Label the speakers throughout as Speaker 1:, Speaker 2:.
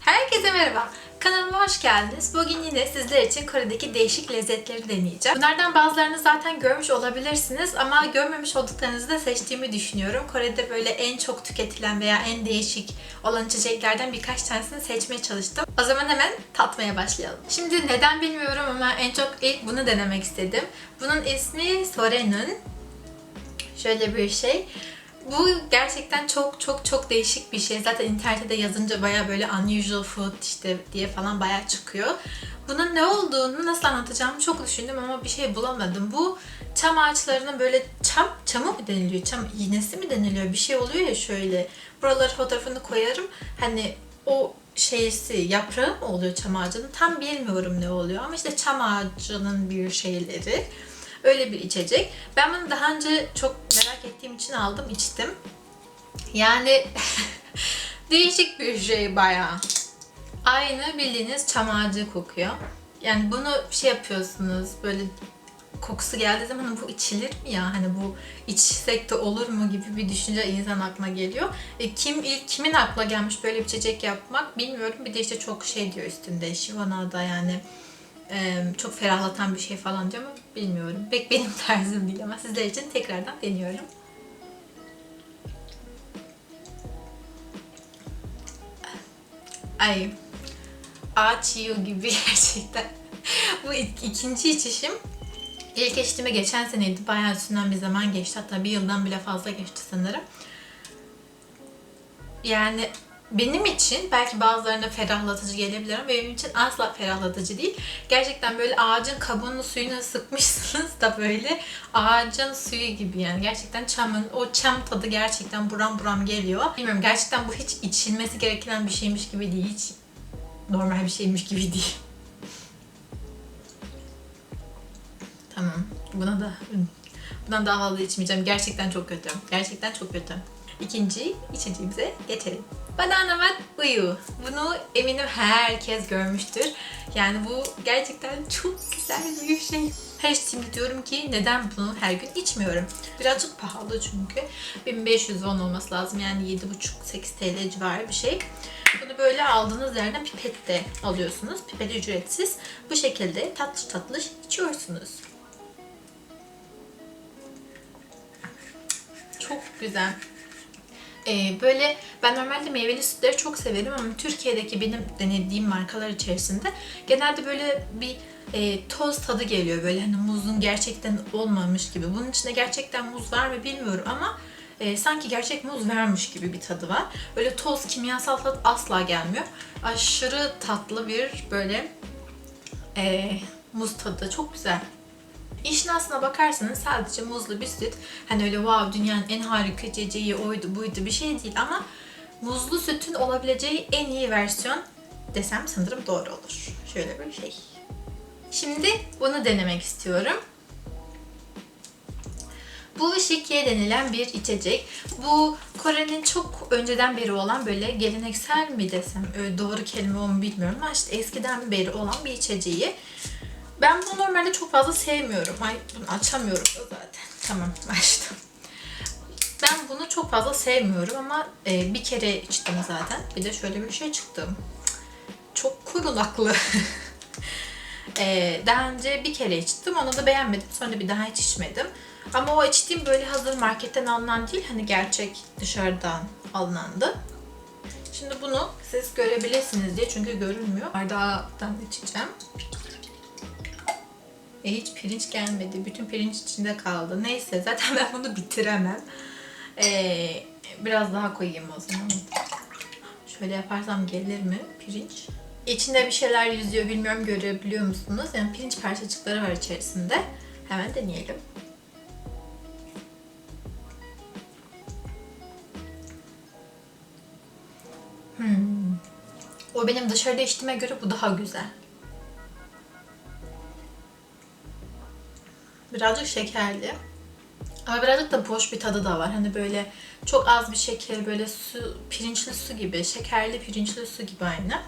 Speaker 1: Herkese merhaba. Kanalıma hoş geldiniz. Bugün yine sizler için Kore'deki değişik lezzetleri deneyeceğim. Bunlardan bazılarını zaten görmüş olabilirsiniz ama görmemiş olduklarınızı da seçtiğimi düşünüyorum. Kore'de böyle en çok tüketilen veya en değişik olan içeceklerden birkaç tanesini seçmeye çalıştım. O zaman hemen tatmaya başlayalım. Şimdi neden bilmiyorum ama en çok ilk bunu denemek istedim. Bunun ismi Soren'un. Şöyle bir şey. Bu gerçekten çok çok çok değişik bir şey. Zaten internette de yazınca baya böyle unusual food işte diye falan baya çıkıyor. Bunun ne olduğunu nasıl anlatacağımı çok düşündüm ama bir şey bulamadım. Bu çam ağaçlarının böyle çam, çamı mı deniliyor? Çam iğnesi mi deniliyor? Bir şey oluyor ya şöyle. Buraları fotoğrafını koyarım. Hani o şeysi yaprağı mı oluyor çam ağacının? Tam bilmiyorum ne oluyor ama işte çam ağacının bir şeyleri. Öyle bir içecek. Ben bunu daha önce çok merak ettiğim için aldım, içtim. Yani değişik bir şey bayağı. Aynı bildiğiniz çam ağacı kokuyor. Yani bunu şey yapıyorsunuz böyle kokusu geldiği zaman "Hani bu içilir mi ya? Hani bu içsek de olur mu gibi bir düşünce insan aklına geliyor. E, kim ilk kimin aklına gelmiş böyle bir içecek yapmak bilmiyorum. Bir de işte çok şey diyor üstünde. Şivana'da yani çok ferahlatan bir şey falan diyor ama bilmiyorum. Pek benim tarzım değil ama sizler için tekrardan deniyorum. Ay ağaç yiyor gibi gerçekten. Bu ik- ikinci içişim. İlk içtiğime geçen seneydi. Bayağı üstünden bir zaman geçti. Hatta bir yıldan bile fazla geçti sanırım. Yani benim için belki bazılarına ferahlatıcı gelebilir ama benim için asla ferahlatıcı değil. Gerçekten böyle ağacın kabuğunu suyunu sıkmışsınız da böyle ağacın suyu gibi yani. Gerçekten çamın o çam tadı gerçekten buram buram geliyor. Bilmiyorum gerçekten bu hiç içilmesi gereken bir şeymiş gibi değil. Hiç normal bir şeymiş gibi değil. Tamam. Buna da bundan daha fazla içmeyeceğim. Gerçekten çok kötü. Gerçekten çok kötü. İkinci içeceğimize geçelim. Banana mat uyu. Bunu eminim herkes görmüştür. Yani bu gerçekten çok güzel bir şey. Her içtiğimde diyorum ki neden bunu her gün içmiyorum. Birazcık pahalı çünkü. 1500 won olması lazım. Yani 7,5-8 TL civarı bir şey. Bunu böyle aldığınız yerden pipet de alıyorsunuz. Pipet ücretsiz. Bu şekilde tatlı tatlı içiyorsunuz. Çok güzel. Ee, böyle ben normalde meyveli sütleri çok severim ama Türkiye'deki benim denediğim markalar içerisinde genelde böyle bir e, toz tadı geliyor böyle hani muzun gerçekten olmamış gibi. Bunun içinde gerçekten muz var mı bilmiyorum ama e, sanki gerçek muz vermiş gibi bir tadı var. Öyle toz kimyasal tat asla gelmiyor. Aşırı tatlı bir böyle e, muz tadı çok güzel. İşin aslına bakarsanız sadece muzlu bir süt. Hani öyle wow dünyanın en harika içeceği oydu buydu bir şey değil ama muzlu sütün olabileceği en iyi versiyon desem sanırım doğru olur. Şöyle bir şey. Şimdi bunu denemek istiyorum. Bu şikiye denilen bir içecek. Bu Kore'nin çok önceden beri olan böyle geleneksel mi desem öyle doğru kelime o mu bilmiyorum ama işte eskiden beri olan bir içeceği. Ben bunu normalde çok fazla sevmiyorum. Ay bunu açamıyorum da zaten. Tamam açtım. Ben bunu çok fazla sevmiyorum ama e, bir kere içtim zaten. Bir de şöyle bir şey çıktı. Çok kurulaklı. e, daha önce bir kere içtim. Onu da beğenmedim. Sonra bir daha hiç içmedim. Ama o içtiğim böyle hazır marketten alınan değil. Hani gerçek dışarıdan alınandı. Şimdi bunu siz görebilirsiniz diye çünkü görünmüyor. Bardağdan içeceğim. E hiç pirinç gelmedi. Bütün pirinç içinde kaldı. Neyse zaten ben bunu bitiremem. Ee, biraz daha koyayım o zaman. Şöyle yaparsam gelir mi pirinç? İçinde bir şeyler yüzüyor bilmiyorum görebiliyor musunuz? Yani pirinç parçacıkları var içerisinde. Hemen deneyelim. Hmm. O benim dışarıda içtiğime göre bu daha güzel. Birazcık şekerli. Ama birazcık da boş bir tadı da var. Hani böyle çok az bir şeker, böyle su, pirinçli su gibi, şekerli pirinçli su gibi aynı.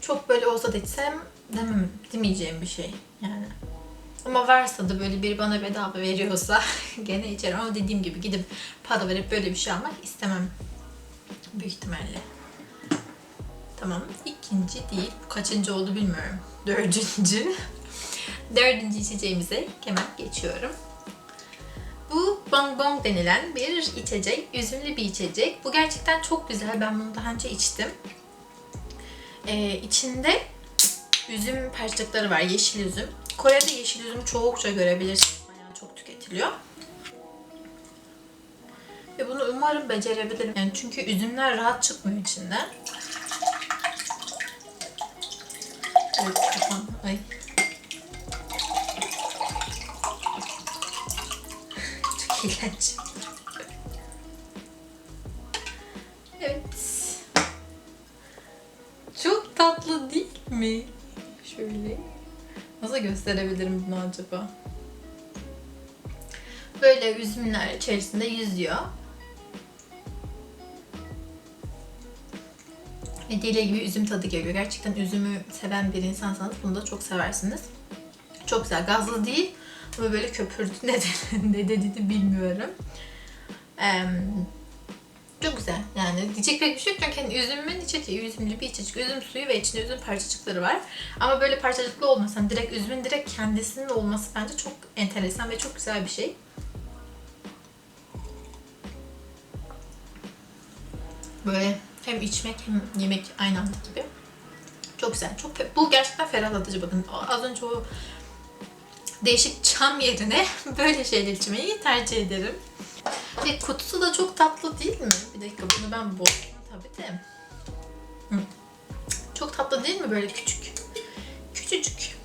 Speaker 1: Çok böyle olsa da demem, demeyeceğim bir şey yani. Ama varsa da böyle biri bana bedava veriyorsa gene içerim. Ama dediğim gibi gidip para verip böyle bir şey almak istemem. Büyük ihtimalle. Tamam. İkinci değil. Bu kaçıncı oldu bilmiyorum. Dördüncü. Dördüncü içeceğimize hemen geçiyorum. Bu bong denilen bir içecek. Üzümlü bir içecek. Bu gerçekten çok güzel. Ben bunu daha önce içtim. Ee, içinde üzüm parçacıkları var. Yeşil üzüm. Kore'de yeşil üzüm çokça görebilirsiniz. Bayağı çok tüketiliyor. Ve bunu umarım becerebilirim. Yani çünkü üzümler rahat çıkmıyor içinden. Evet, kafam. Ay. Çok iğrenç. Evet. Çok tatlı değil mi? Şöyle. Nasıl gösterebilirim bunu acaba? Böyle üzümler içerisinde yüzüyor. Ve deli gibi üzüm tadı geliyor. Gerçekten üzümü seven bir insansanız bunu da çok seversiniz. Çok güzel. Gazlı değil ama böyle köpürdü. Ne dedi, ne dediğini bilmiyorum. Eee çok güzel. Yani diyecek pek bir şey yok çünkü hani üzümün içeceği, üzümlü bir içecek, üzüm suyu ve içinde üzüm parçacıkları var. Ama böyle parçacıklı olmasa, hani direkt üzümün direkt kendisinin olması bence çok enteresan ve çok güzel bir şey. Böyle hem içmek hem yemek aynı anda gibi. Çok güzel. Çok bu gerçekten ferahlatıcı bakın. Az önce o değişik çam yerine böyle şeyler içmeyi tercih ederim. Ve kutusu da çok tatlı değil mi? Bir dakika bunu ben bozdum tabii de. Çok tatlı değil mi böyle küçük? Küçücük.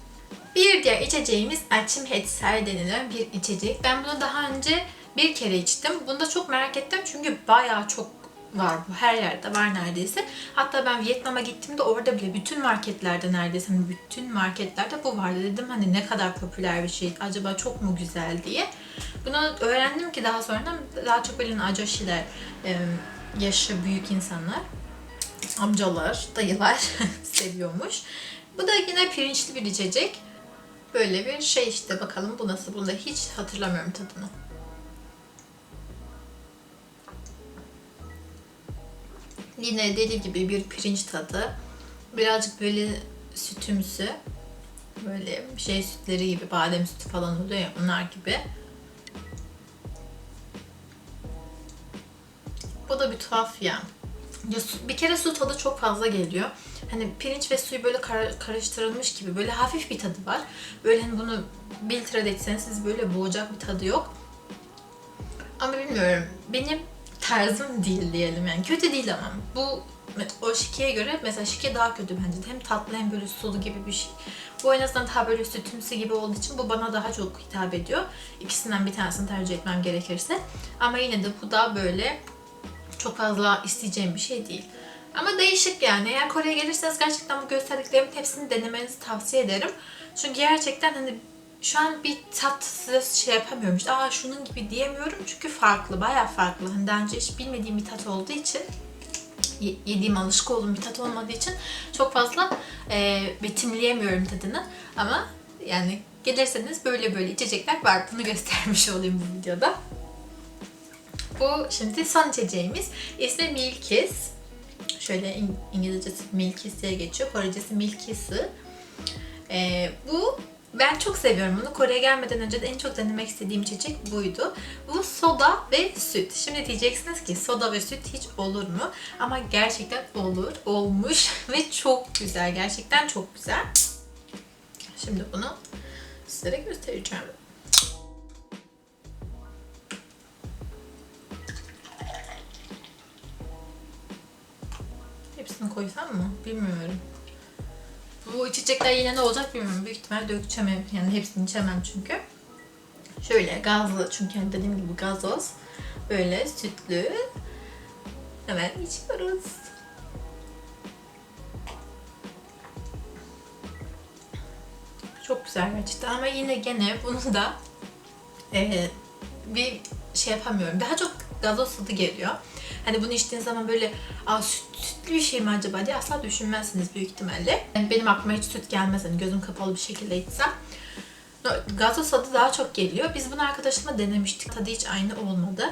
Speaker 1: Bir diğer içeceğimiz Açım Hetser denilen bir içecek. Ben bunu daha önce bir kere içtim. Bunu da çok merak ettim çünkü bayağı çok var bu. Her yerde var neredeyse. Hatta ben Vietnam'a gittiğimde orada bile bütün marketlerde neredeyse hani bütün marketlerde bu vardı. Dedim hani ne kadar popüler bir şey. Acaba çok mu güzel diye. Bunu öğrendim ki daha sonra daha çok böyle ajoşiler, yaşı büyük insanlar, amcalar, dayılar seviyormuş. Bu da yine pirinçli bir içecek. Böyle bir şey işte bakalım bu nasıl. Bunu da hiç hatırlamıyorum tadını. Yine deli gibi bir pirinç tadı. Birazcık böyle sütümsü. Böyle şey sütleri gibi, badem sütü falan oluyor ya onlar gibi. Bu da bir tuhaf ya. ya su, bir kere su tadı çok fazla geliyor. Hani pirinç ve suyu böyle kar, karıştırılmış gibi böyle hafif bir tadı var. Böyle hani bunu bir litre de böyle boğacak bir tadı yok. Ama bilmiyorum. Benim tarzım değil diyelim yani. Kötü değil ama. Bu o şikeye göre mesela şike daha kötü bence. Hem tatlı hem böyle sulu gibi bir şey. Bu en azından daha böyle sütümsü gibi olduğu için bu bana daha çok hitap ediyor. İkisinden bir tanesini tercih etmem gerekirse. Ama yine de bu da böyle çok fazla isteyeceğim bir şey değil. Ama değişik yani. Eğer Kore'ye gelirseniz gerçekten bu gösterdiklerimin hepsini denemenizi tavsiye ederim. Çünkü gerçekten hani şu an bir tat size şey yapamıyorum. İşte Aa şunun gibi diyemiyorum çünkü farklı, bayağı farklı. Hani daha önce hiç bilmediğim bir tat olduğu için yediğim alışık olduğum bir tat olmadığı için çok fazla e, betimleyemiyorum tadını. Ama yani gelirseniz böyle böyle içecekler var. Bunu göstermiş olayım bu videoda. Bu şimdi son içeceğimiz. İsmi Milkis. Şöyle İngilizcesi Milkis diye geçiyor. Korecesi Milkis'i. Ee, bu ben çok seviyorum bunu. Kore'ye gelmeden önce de en çok denemek istediğim içecek buydu. Bu soda ve süt. Şimdi diyeceksiniz ki soda ve süt hiç olur mu? Ama gerçekten olur, olmuş ve çok güzel. Gerçekten çok güzel. Şimdi bunu sizlere göstereceğim. Hepsini koysam mı? Bilmiyorum. Bu içecekler yine ne olacak bilmiyorum. Büyük ihtimal dökeceğim. Yani hepsini içemem çünkü. Şöyle gazlı çünkü hani dediğim gibi gazoz. Böyle sütlü. Hemen içiyoruz. Çok güzel gerçekten ama yine gene bunu da e, bir şey yapamıyorum. Daha çok gazoz tadı geliyor. Hani bunu içtiğiniz zaman böyle Aa, süt, sütlü bir şey mi acaba diye asla düşünmezsiniz büyük ihtimalle. Yani benim aklıma hiç süt gelmez. Hani gözüm kapalı bir şekilde içsem. Gazoz tadı daha çok geliyor. Biz bunu arkadaşımla denemiştik. Tadı hiç aynı olmadı.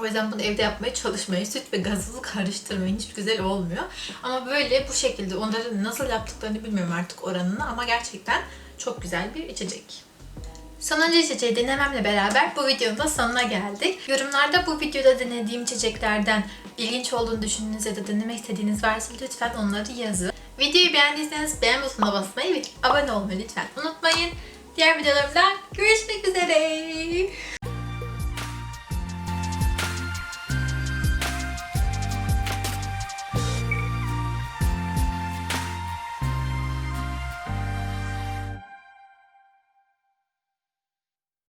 Speaker 1: O yüzden bunu evde yapmaya çalışmayın. Süt ve gazozu karıştırmayın. Hiç güzel olmuyor. Ama böyle bu şekilde onların nasıl yaptıklarını bilmiyorum artık oranını ama gerçekten çok güzel bir içecek. Sonuncu içeceği denememle beraber bu videonun da sonuna geldik. Yorumlarda bu videoda denediğim içeceklerden ilginç olduğunu düşündüğünüz ya da denemek istediğiniz varsa lütfen onları yazın. Videoyu beğendiyseniz beğen butonuna basmayı ve abone olmayı lütfen unutmayın. Diğer videolarımda görüşmek üzere.